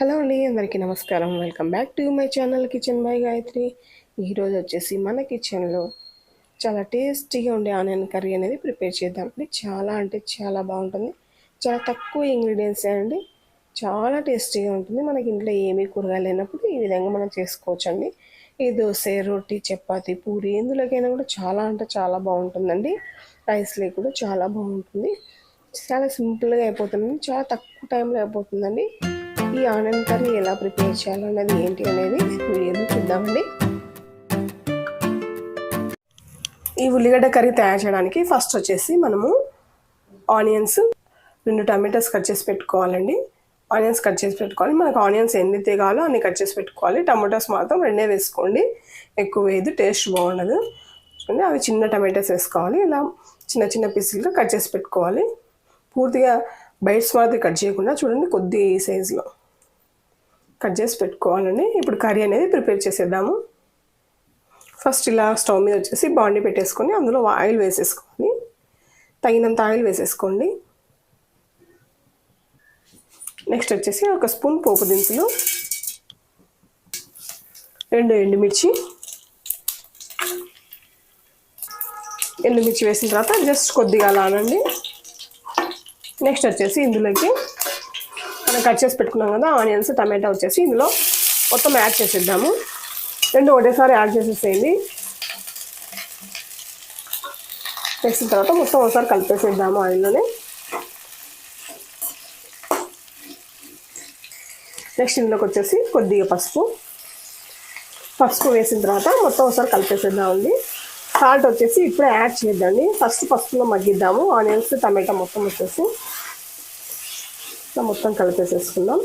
Hello అండి అందరికీ నమస్కారం. Welcome back to my channel kitchen by Gayatri. ఈరోజు వచ్చేసి మన కిచెన్లో చాలా టేస్టీగా ఉండే ఆనియన్ కర్రీ అనేది ప్రిపేర్ చేద్దాం. అండి చాలా అంటే చాలా బాగుంటుంది. చాలా తక్కువ ఇంగ్రీడియంట్స్ అండి. చాలా టేస్టీగా ఉంటుంది. మనకి ఇంట్లో ఏమీ కూరగాయలు లేనప్పుడు ఈ విధంగా మనం చేసుకోవచ్చు అండి ఈ దోశ రొట్టి చపాతి పూరి ఎందులోకైనా కూడా చాలా అంటే చాలా బాగుంటుందండి. రైస్లో కూడా చాలా బాగుంటుంది. చాలా సింపుల్గా అయిపోతుంది చాలా తక్కువ టైంలో అయిపోతుందండి. ఈ ఆనంద్ కర్రీ ఎలా ప్రిపేర్ చేయాలన్నది ఏంటి అనేది వీడియోలో చూద్దామండి. ఈ ఉల్లిగడ్డ కర్రీ తయారు చేయడానికి ఫస్ట్ వచ్చేసి మనము ఆనియన్స్ రెండు టమాటోస్ కట్ చేసి పెట్టుకోవాలండి. ఆనియన్స్ కట్ చేసి పెట్టుకోవాలి. మనకు ఆనియన్స్ ఎన్ని తెగాలో అన్ని కట్ చేసి పెట్టుకోవాలి. టమాటోస్ మాత్రం రెండే వేసుకోండి. ఎక్కువ వేయదు టేస్ట్ బాగుండదు. చూడండి అవి చిన్న టమాటోస్ వేసుకోవాలి. ఇలా చిన్న చిన్న పీసులుగా కట్ చేసి పెట్టుకోవాలి. పూర్తిగా బైట్స్ మాత్రం కట్ చేయకుండా చూడండి కొద్ది సైజులో కట్ చేసి పెట్టుకోవాలండి ఇప్పుడు కర్రీ అనేది ప్రిపేర్ చేసేద్దాము. ఫస్ట్ ఇలా స్టవ్ మీద వచ్చేసి బాండీ పెట్టేసుకొని అందులో ఆయిల్ వేసేసుకోవాలి తగినంత ఆయిల్ వేసేసుకోండి. నెక్స్ట్ వచ్చేసి ఒక స్పూన్ పోపు దినుసులు రెండు ఎండుమిర్చి ఎండుమిర్చి వేసిన తర్వాత జస్ట్ కొద్దిగా లానండి నెక్స్ట్ వచ్చేసి ఇందులోకి మనం కట్ చేసి పెట్టుకున్నాం కదా ఆనియన్స్ టమాటా వచ్చేసి ఇందులో మొత్తం యాడ్ చేసేద్దాము. రెండు ఒకటేసారి యాడ్ చేసేసేయండి. వేసిన తర్వాత మొత్తం ఒకసారి కలిపేసేద్దాము ఆయిల్లోనే. నెక్స్ట్ ఇందులోకి వచ్చేసి కొద్దిగా పసుపు. పసుపు వేసిన తర్వాత మొత్తం ఒకసారి కలిపేసేద్దామండి. సాల్ట్ వచ్చేసి ఇప్పుడే యాడ్ చేద్దామండి ఫస్ట్ పసుపులో మగ్గిద్దాము. ఆనియన్స్ టమాటా మొత్తం వచ్చేసి మొత్తం కలిపేసేసుకుందాం.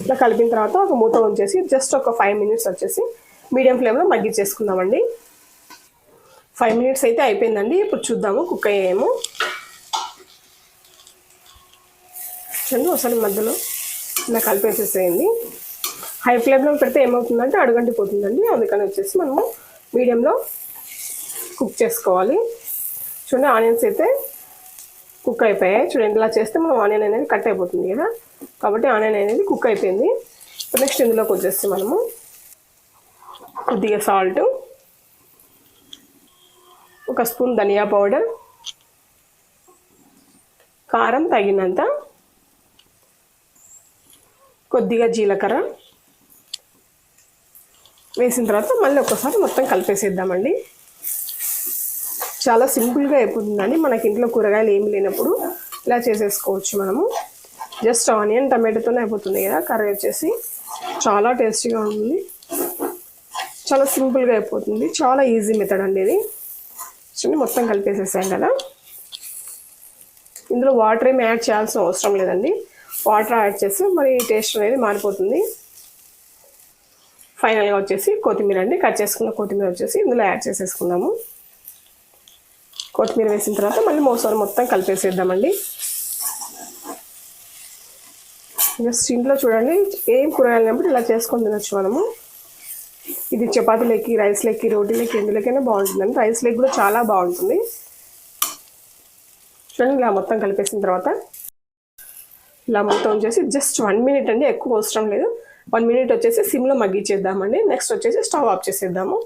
ఇట్లా కలిపిన తర్వాత ఒక మూత ఉంచేసి జస్ట్ ఒక ఫైవ్ మినిట్స్ వచ్చేసి మీడియం ఫ్లేమ్లో మగ్గిచ్చేసుకుందామండి ఫైవ్ మినిట్స్ అయితే అయిపోయిందండి. ఇప్పుడు చూద్దాము కుక్ అయ్యేము చూడండి ఒకసారి మధ్యలో ఇలా కలిపేసేసేయండి. హై ఫ్లేమ్లో పెడితే ఏమవుతుందంటే అడుగంటిపోతుందండి. అందుకని వచ్చేసి మనము మీడియంలో కుక్ చేసుకోవాలి. చూడండి ఆనియన్స్ అయితే కుక్ అయిపోయాయి. చూడండి ఇలా చేస్తే మనం ఆనియన్ అనేది కట్ అయిపోతుంది కదా. కాబట్టి ఆనియన్ అనేది కుక్ అయిపోయింది. నెక్స్ట్ ఇందులోకి వచ్చేసి మనము కొద్దిగా సాల్ట్ ఒక స్పూన్ ధనియా పౌడర్ కారం తగినంత కొద్దిగా జీలకర్ర వేసిన తర్వాత మళ్ళీ ఒకసారి మొత్తం కలిపేసేద్దామండి. చాలా సింపుల్గా అయిపోతుందండి. మనకి ఇంట్లో కూరగాయలు ఏమి లేనప్పుడు ఇలా చేసేసుకోవచ్చు మనము. జస్ట్ ఆనియన్ టమాటోతోనే అయిపోతుంది కదా కర్రీ వచ్చేసి. చాలా టేస్టీగా ఉంటుంది. చాలా సింపుల్గా అయిపోతుంది. చాలా ఈజీ మెథడ్ అండి ఇది. చూడండి మొత్తం కలిపేసేసాం కదా. ఇందులో వాటర్ ఏమి యాడ్ చేయాల్సిన అవసరం లేదండి. వాటర్ యాడ్ చేసి మరి టేస్ట్ అనేది మారిపోతుంది. ఫైనల్గా వచ్చేసి కొత్తిమీర అండి. కట్ చేసుకున్న కొత్తిమీర వచ్చేసి ఇందులో యాడ్ చేసేసుకుందాము కొత్తిమీర వేసిన తర్వాత మళ్ళీ మోసారి మొత్తం కలిపేసేద్దామండి. జస్ట్ ఇంట్లో చూడండి ఏం కూరగాయలు లేనప్పుడు ఇలా చేసుకొని తినొచ్చు మనము. ఇది చపాతీలకి రైస్లకి రోటీలకి ఎందులోకైనా బాగుంటుందండి. రైస్లకి కూడా చాలా బాగుంటుంది. చూడండి ఇలా మొత్తం కలిపేసిన తర్వాత ఇలా మొత్తం వచ్చేసి జస్ట్ వన్ మినిట్ అండి ఎక్కువ అవసరం లేదు. వన్ మినిట్ వచ్చేసి సిమ్లో మగ్గిచ్చేద్దామండి. నెక్స్ట్ వచ్చేసి స్టవ్ ఆఫ్ చేసేద్దాము.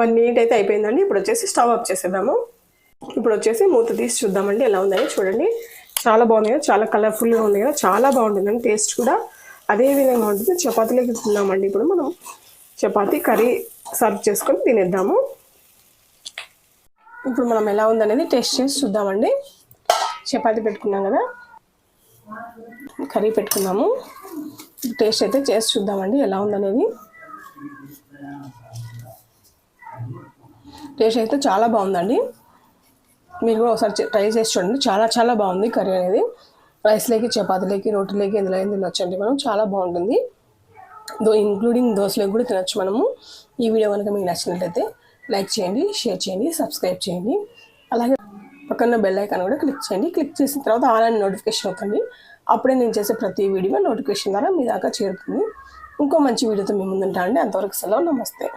వన్ మినిట్ అయితే అయిపోయిందండి. ఇప్పుడు వచ్చేసి స్టవ్ ఆఫ్ చేసేద్దాము. ఇప్పుడు వచ్చేసి మూత తీసి చూద్దామండి ఎలా ఉందని చూడండి. చాలా బాగుంది కదా చాలా కలర్ఫుల్గా ఉంది కదా చాలా బాగుంటుందండి టేస్ట్ కూడా. అదే విధంగా ఉంటుంది చపాతీలోకి తిన్నామండి ఇప్పుడు మనం చపాతీ కర్రీ సర్వ్ చేసుకొని తినేద్దాము. ఇప్పుడు మనం ఎలా ఉందనేది టేస్ట్ చేసి చూద్దామండి. చపాతీ పెట్టుకున్నాం కదా కర్రీ పెట్టుకున్నాము. టేస్ట్ అయితే చేసి చూద్దామండి ఎలా ఉందనేది. టేస్ట్ అయితే చాలా బాగుందండి. మీరు కూడా ఒకసారి ట్రై చేసి చూడండి. చాలా చాలా బాగుంది కర్రీ అనేది. రైస్లోకి చపాతీలోకి రోటీలోకి ఎందులో తినొచ్చండి మనం చాలా బాగుంటుంది. దో ఇంక్లూడింగ్ దోశలోకి కూడా తినొచ్చు మనము. ఈ వీడియో కనుక మీకు నచ్చినట్లయితే లైక్ చేయండి షేర్ చేయండి సబ్స్క్రైబ్ చేయండి. అలాగే పక్కన బెల్ ఐకాన్ కూడా క్లిక్ చేయండి. క్లిక్ చేసిన తర్వాత ఆన్లైన్ నోటిఫికేషన్ అవుతుంది అప్పుడే నేను చేసే ప్రతి వీడియో నోటిఫికేషన్ ద్వారా మీ దాకా చేరుతుంది. ఇంకో మంచి వీడియోతో మీ ముందుంటా అండి అంతవరకు సెలవు. నమస్తే.